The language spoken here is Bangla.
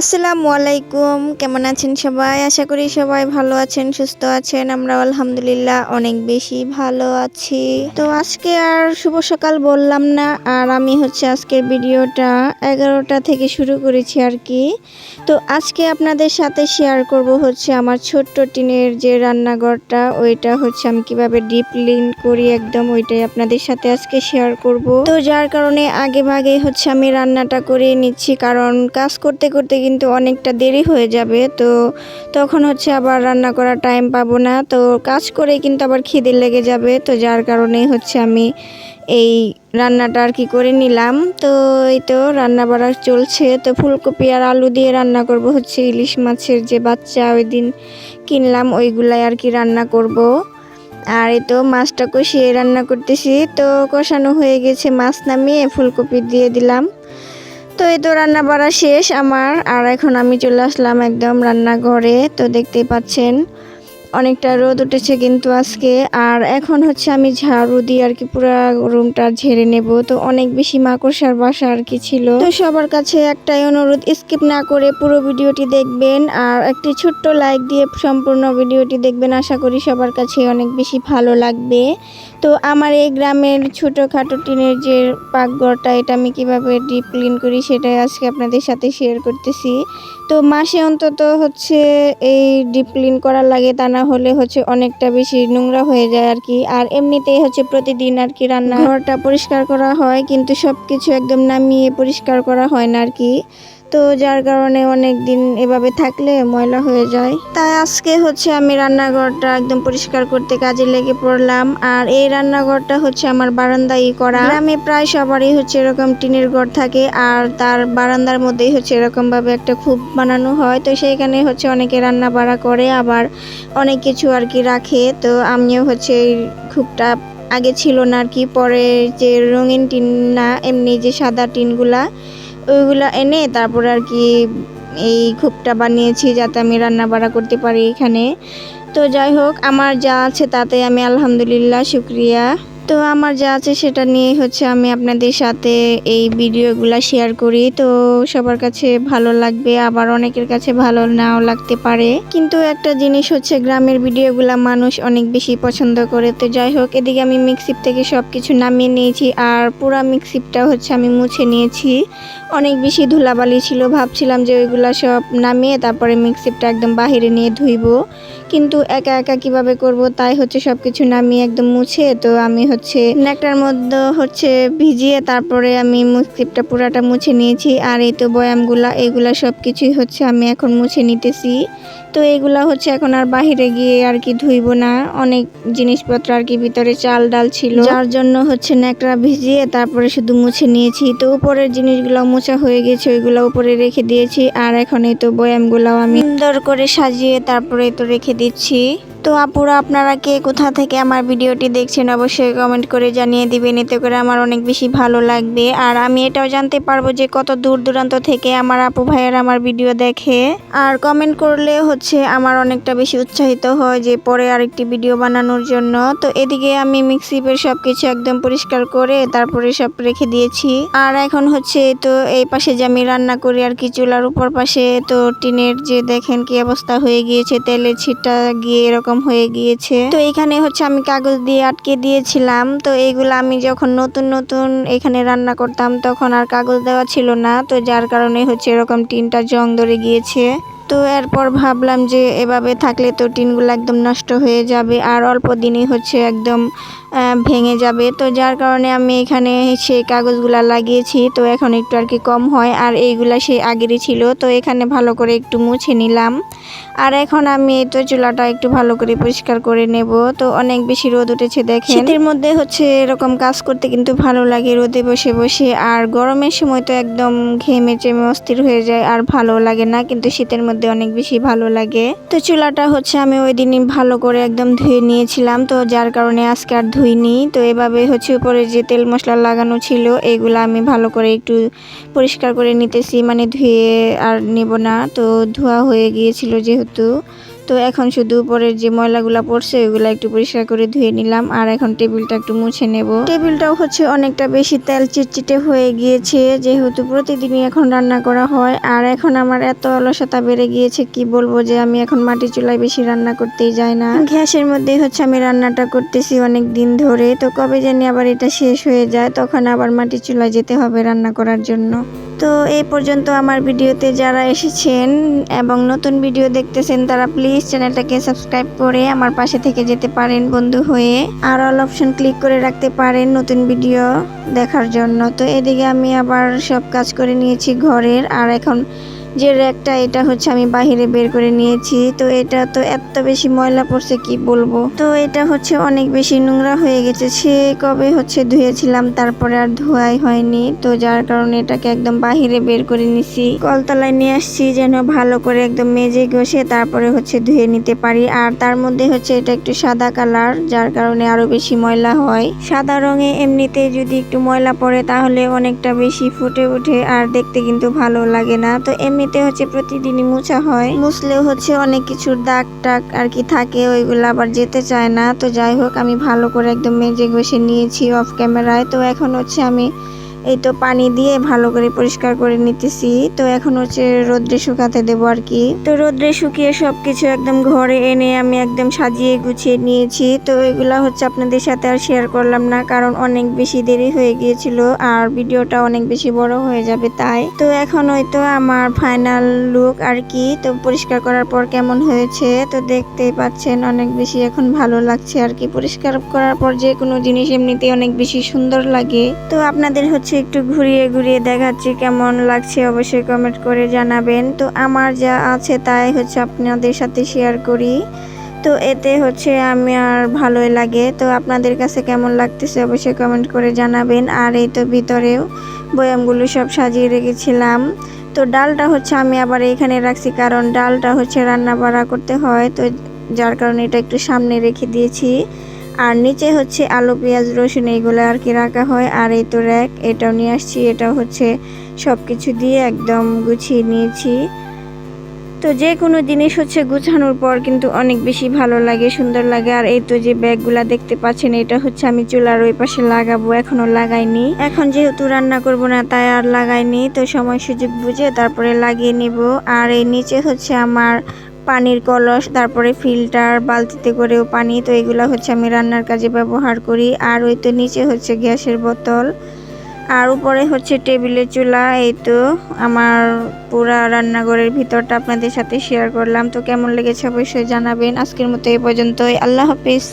আসসালামু আলাইকুম। কেমন আছেন সবাই? আশা করি সবাই ভালো আছেন, সুস্থ আছেন। আমরা আলহামদুলিল্লাহ অনেক বেশি ভালো আছি। তো আজকে আর শুভ সকাল বললাম না, আর আমি হচ্ছে আজকের ভিডিওটা এগারোটা থেকে শুরু করেছি আর কি। তো আজকে আপনাদের সাথে শেয়ার করব হচ্ছে আমার ছোট্ট টিনের যে রান্নাঘরটা, ওইটা হচ্ছে আমি কীভাবে ডিপ ক্লিন করি একদম ওইটাই আপনাদের সাথে আজকে শেয়ার করব। তো যার কারণে আগে ভাগে হচ্ছে আমি রান্নাটা করে নিচ্ছি, কারণ কাজ করতে করতে কিন্তু অনেকটা দেরি হয়ে যাবে, তো তখন হচ্ছে আবার রান্না করার টাইম পাবো না। তো কাজ করে কিন্তু আবার খিদে লেগে যাবে, তো যার কারণে হচ্ছে আমি এই রান্নাটা আর কি করে নিলাম। তো এই তো রান্না বাড়া চলছে, তো ফুলকপি আর আলু দিয়ে রান্না করব হচ্ছে ইলিশ মাছের যে বাচ্চা ওই দিন কিনলাম, ওইগুলাই আর কি রান্না করব। আর এই তো মাছটা কষিয়ে রান্না করতেছি, তো কষানো হয়ে গেছে মাছ নামিয়ে, ফুলকপি দিয়ে দিলাম। তো এই তো রান্না বাড়া শেষ আমার। আর এখন আমি চলে আসলাম একদম রান্নাঘরে। তো দেখতেই পাচ্ছেন, অনেকটা রোদ উঠেছে কিন্তু আজকে। আর এখন হচ্ছে আমি ঝাড়ু দিয়ে আর কি পুরো রুমটা ঝেড়ে নেব। তো অনেক বেশি মাকড়সার বাসা আর কি ছিল। তো সবার কাছে একটাই অনুরোধ, স্কিপ না করে পুরো ভিডিওটি দেখবেন। আর একটি ছোট্ট লাইক দিয়ে সম্পূর্ণ ভিডিওটি দেখবেন। আশা করি সবার কাছে অনেক বেশি ভালো লাগবে। তো আমার এই গ্রামের ছোটোখাটো টিনের যে পাকঘরটা, এটা আমি কীভাবে ডিপ ক্লিন করি সেটাই আজকে আপনাদের সাথে শেয়ার করতেছি। তো মাসে অন্তত হচ্ছে এই ডিপ ক্লিন করার লাগে, তা না হলে হচ্ছে অনেকটা বেশি নোংরা হয়ে যায় আর কি আর এমনিতেই হচ্ছে প্রতিদিন আর কি রান্না ঘরটা পরিষ্কার করা হয়, কিন্তু সব কিছু একদম নামিয়ে পরিষ্কার করা হয় না আর কি তো যার কারণে অনেক দিন এভাবে থাকলে ময়লা হয়ে যায়। তাই আজকে হচ্ছে আমি রান্নাঘরটা একদম পরিষ্কার করতে কাজে লেগে পড়লাম। আর এই রান্নাঘরটা হচ্ছে আমার বারান্দাই করা। গ্রামে প্রায় সবারই হচ্ছে এরকম টিনের ঘর থাকে। আর তার বারান্দার মধ্যেই হচ্ছে এরকম ভাবে একটা খুব বানানো হয়। তো সেইখানে হচ্ছে অনেকে রান্না বাড়া করে, আবার অনেক কিছু আর কি রাখে। তো আমিও হচ্ছে এই খুবটা আগে ছিল না আর কি। পরে যে রঙিন টিন না, এমনি যে সাদা টিনগুলা ওইগুলা এনে তারপরে আর কি এই খুবটা বানিয়েছি যাতে আমি রান্না বাড়া করতে পারি এখানে। তো যাই হোক, আমার যা আছে তাতে আমি আলহামদুলিল্লাহ, শুক্রিয়া। তো আমার যা আছে সেটা নিয়ে হচ্ছে আমি আপনাদের সাথে এই ভিডিওগুলা শেয়ার করি। তো সবার কাছে ভালো লাগবে, আবার অনেকের কাছে ভালো নাও লাগতে পারে। কিন্তু একটা জিনিস হচ্ছে গ্রামের ভিডিওগুলা মানুষ অনেক বেশি পছন্দ করে। তো যাই হোক, এদিকে আমি মিক্সিপ থেকে সব কিছু নামিয়ে নিয়েছি, আর পুরা মিক্সিপটা হচ্ছে আমি মুছে নিয়েছি। অনেক বেশি ধুলাবালি ছিল, ভাবছিলাম যে ওইগুলা সব নামিয়ে তারপরে মিক্সিপটা একদম বাহিরে নিয়ে ধুইবো। কিন্তু একা একা কীভাবে করব তাই হচ্ছে সব কিছু নামিয়ে একদম মুছে, তো আমি হচ্ছে নেকটার মধ্যে হচ্ছে ভিজিয়ে তারপরে আমি মুসকিপটা পুরাটা মুছে নিয়েছি। আর এই তো বয়ামগুলা, এগুলা সব কিছুই হচ্ছে আমি এখন মুছে নিতেছি। তো এগুলা হচ্ছে এখন আর বাহিরে গিয়ে আর কি ধুইব না। অনেক জিনিসপত্র আর কি ভিতরে চাল ডাল ছিল। যার জন্য হচ্ছে নেকড়া ভিজিয়ে তারপরে শুধু মুছে নিয়েছি। তো উপরের জিনিসগুলো মোছা হয়ে গেছে, ওইগুলো উপরে রেখে দিয়েছি। আর এখন এই তো বয়ামগুলাও আমি সুন্দর করে সাজিয়ে তারপরে তো রেখে দিচ্ছি। তো আপুরা, আপনারা কে কোথা থেকে আমার ভিডিওটি দেখছেন অবশ্যই কমেন্ট করে জানিয়ে দিবেন। এতে করে আমার অনেক বেশি ভালো লাগবে। আর আমি এটাও জানতে পারব যে কত দূর দূরান্ত থেকে আমার আপু ভাইয়ের আমার ভিডিও দেখে। আর কমেন্ট করলে হচ্ছে আমার অনেকটা বেশি উৎসাহিত হয় যে পরে আরেকটি ভিডিও বানানোর জন্য। তো এদিকে আমি মিক্সিপের সব কিছু একদম পরিষ্কার করে তারপরে সব রেখে দিয়েছি। আর এখন হচ্ছে তো এই পাশে যে আমি রান্না করি আর কি চুলার উপর পাশে, তো টিনের যে দেখেন কি অবস্থা হয়ে গিয়েছে, তেলের ছিটটা গিয়ে এরকম হয়ে গিয়েছে। তো এখানে হচ্ছে আমি কাগজ দিয়ে আটকে দিয়েছিলাম। তো এইগুলো আমি যখন নতুন নতুন এখানে রান্না করতাম তখন আর কাগজ দেওয়া ছিল না। তো যার কারণে হচ্ছে এরকম টিনটা জং ধরে গিয়েছে। তো এরপর ভাবলাম যে এভাবে থাকলে তো টিনগুলো একদম নষ্ট হয়ে যাবে। আর অল্প দিনই হচ্ছে একদম ভেঙে যাবে। তো যার কারণে আমি এখানে সেই কাগজগুলা লাগিয়েছি। তো এখন একটু আর কি কম হয়। আর এইগুলা সেই আগেরই ছিল। তো এখানে ভালো করে একটু মুছে নিলাম। আর এখন আমি তো চুলাটা একটু ভালো করে পরিষ্কার করে নেব। তো অনেক বেশি রোদ উঠেছে, দেখেন। শীতের মধ্যে হচ্ছে এরকম কাজ করতে কিন্তু ভালো লাগে রোদে বসে বসে। আর গরমের সময় তো একদম ঘেমে চেমে অস্থির হয়ে যায় আর ভালো লাগে না। কিন্তু শীতের মধ্যে অনেক বেশি ভালো লাগে। তো চুলাটা হচ্ছে আমি ওই দিনই ভালো করে একদম ধুয়ে নিয়েছিলাম। তো যার কারণে আজকে আর ধুইনি। তো এভাবে হচ্ছে উপরে যে তেল মশলা লাগানো ছিল, এগুলো আমি ভালো করে একটু পরিষ্কার করে নিতেছি। মানে ধুয়ে আর নেব না। তো ধোয়া হয়ে গিয়েছিল যেহেতু। তো এখন শুধু উপরের যে ময়লাগুলা পড়ছে, ওইগুলা একটু পরিষ্কার করে ধুয়ে নিলাম। আর এখন টেবিলটা একটু মুছে নেব। টেবিলটাও হচ্ছে অনেকটা বেশি তেল চিটচিটে হয়ে গিয়েছে, যেহেতু প্রতিদিনই এখন রান্না করা হয়। আর এখন আমার এত অলসতা বেড়ে গিয়েছে, কি বলব যে আমি এখন মাটি চুলায় বেশি রান্না করতেই যাই না। গ্যাসের মধ্যে হচ্ছে আমি রান্নাটা করতেছি অনেক দিন ধরে। তো কবে জানি আবার এটা শেষ হয়ে যায়, তখন আবার মাটি চুলায় যেতে হবে রান্না করার জন্য। তো এই পর্যন্ত আমার ভিডিওতে যারা এসেছেন এবং নতুন ভিডিও দেখতেছেন, তারা প্লিজ চ্যানেলটাকে সাবস্ক্রাইব করে আমার পাশে থেকে যেতে পারেন বন্ধু হয়ে। আর অল অপশন ক্লিক করে রাখতে পারেন নতুন ভিডিও দেখার জন্য। তো এদিকে আমি আবার সব কাজ করে নিয়েছি ঘরের। আর এখন যে র্যাকটা, এটা হচ্ছে আমি বাহিরে বের করে নিয়েছি। তো এটা তো এত বেশি ময়লা পড়ছে, কি বলব? তো এটা হচ্ছে অনেক বেশি নোংরা হয়ে গেছে। সে কবে হচ্ছে ধুয়েছিলাম, তারপরে আর ধোয়াই হয়নি। তো যার কারণে এটাকে একদম বাহিরে বের করে নিছি। কলতলায় নিয়ে আসছি, যেন ভালো করে একদম মেজে ঘষে তারপরে হচ্ছে ধুয়ে নিতে পারি। আর তার মধ্যে হচ্ছে এটা একটু সাদা কালার, যার কারণে আরও বেশি ময়লা হয়। সাদা রঙে এমনিতে যদি একটু ময়লা পড়ে, তাহলে অনেকটা বেশি ফুটে ওঠে, আর দেখতে কিন্তু ভালো লাগে না। তো এমনিতে হচ্ছে প্রতিদিনই মোছা হয়। মুছলেও হচ্ছে অনেক কিছুর দাগ টাগ আর কি থাকে, ওইগুলো আবার যেতে চায় না। তো যাই হোক, আমি ভালো করে একদম মেজে ঘষে নিয়েছি অফ ক্যামেরায় তো এখন হচ্ছে আমি এই তো পানি দিয়ে ভালো করে পরিষ্কার করে নিতেছি। তো এখন হচ্ছে রোদ্রে শুকাতে দেবো আর কি। তো রোদ্রে শুকিয়ে সবকিছু একদম ঘরে এনে আমি একদম সাজিয়ে গুছিয়ে নিয়েছি। তো এগুলা হচ্ছে আপনাদের সাথে আর শেয়ার করলাম না, কারণ অনেক বেশি দেরি হয়ে গিয়েছিল আর ভিডিওটা অনেক বেশি বড় হয়ে যাবে তাই। তো এখন হয়তো আমার ফাইনাল লুক আর কি, তো পরিষ্কার করার পর কেমন হয়েছে, তো দেখতেই পাচ্ছেন অনেক বেশি এখন ভালো লাগছে আর কি। পরিষ্কার করার পর যে কোনো জিনিস এমনিতেই অনেক বেশি সুন্দর লাগে। তো আপনাদের হচ্ছে একটু ঘুরিয়ে ঘুরিয়ে দেখাচ্ছি কেমন লাগছে, অবশ্যই কমেন্ট করে জানাবেন। তো আমার যা আছে তাই হচ্ছে আপনাদের সাথে শেয়ার করি। তো এতে হচ্ছে আমি আর ভালোই লাগে। তো আপনাদের কাছে কেমন লাগতেছে অবশ্যই কমেন্ট করে জানাবেন। আর এই তো ভিতরেও বয়ামগুলো সব সাজিয়ে রেখেছিলাম। তো ডালটা হচ্ছে আমি আবার এখানে রাখছি, কারণ ডালটা হচ্ছে রান্না বাড়া করতে হয়। তো যার কারণে এটা একটু সামনে রেখে দিয়েছি। আর নিচে হচ্ছে আলু, পেঁয়াজ, রসুন, এইগুলো আর কি রাখা হয়। আর এই তো র্যাক এটাও নিয়ে আসছি, এটাও হচ্ছে সব কিছু দিয়ে একদম গুছিয়ে নিয়েছি। তো যে কোনো জিনিস হচ্ছে গুছানোর পর কিন্তু অনেক বেশি ভালো লাগে, সুন্দর লাগে। আর এই তো যে ব্যাগগুলা দেখতে পাচ্ছেন, এটা হচ্ছে আমি চুলার ওই পাশে লাগাবো, এখনও লাগাইনি। এখন যেহেতু রান্না করব না, তাই আর লাগাইনি। তো সময় সুযোগ বুঝে তারপরে লাগিয়ে নিব। আর এই নিচে হচ্ছে আমার পানির কলস, তারপরে ফিল্টার, বালতিতে করেও পানি। তো এগুলো হচ্ছে আমি রান্নার কাজে ব্যবহার করি। আর ওই তো নিচে হচ্ছে গ্যাসের বোতল। আর উপরে হচ্ছে টেবিলের চুলা। এই তো আমার পুরা রান্নাঘরের ভিতরটা আপনাদের সাথে শেয়ার করলাম। তো কেমন লেগেছে অবশ্যই জানাবেন। আজকের মতো এই পর্যন্তই। আল্লাহ হাফিজ।